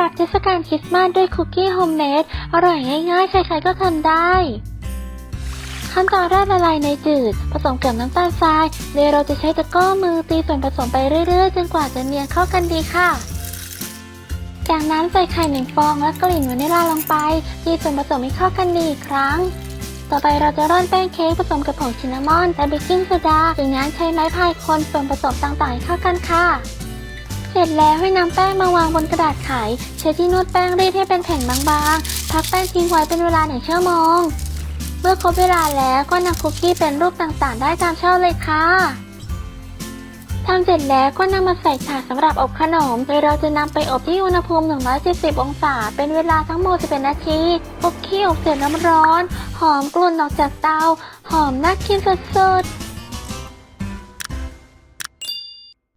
รับเทศกาลคริสต์มาสด้วยคุกกี้โฮมเมดอร่อยง่ายๆ ใครๆก็ทำได้ขั้นตอนแรกละลายในจืด ผสมกับน้ำตาลทรายโดยเราจะใช้ตะกร้อมือตีส่วนผสมไปเรื่อยๆ จนกว่าจะเนียนเข้ากันดีค่ะ จากนั้นใส่ไข่หนึ่งฟองและกลิ่นวานิลลาลงไปตีส่วนผสมให้เข้ากันดีอีกครั้ง ต่อไปเราจะร่อนแป้งเค้กผสมกับผงชินนามอนและเบกกิ้งโซดาจากนั้นใช้ไม้พายคนส่วนผสมต่างๆให้เข้ากันค่ะ สร็จแล้วให้นำแป้งมาวางบนกระดาษไขใช้ที่นวดแป้งรีดให้เป็นแผ่นบางๆ พักแป้งทิ้งไว้เป็นเวลาหนึ่งชั่วโมง เมื่อครบเวลาแล้วก็นำคุกกี้เป็นรูปต่างๆ ได้ตามชอบเลยค่ะทำเสร็จแล้วก็นำมาใส่ถาดสำหรับอบขนม โดยเราจะนำไปอบที่อุณหภูมิ 170 องศา เป็นเวลาทั้งหมด11 นาทีคุกกี้อบเสร็จน้ำร้อน หอมกลุ่นออกจากเตา หอมน่ากินสดๆ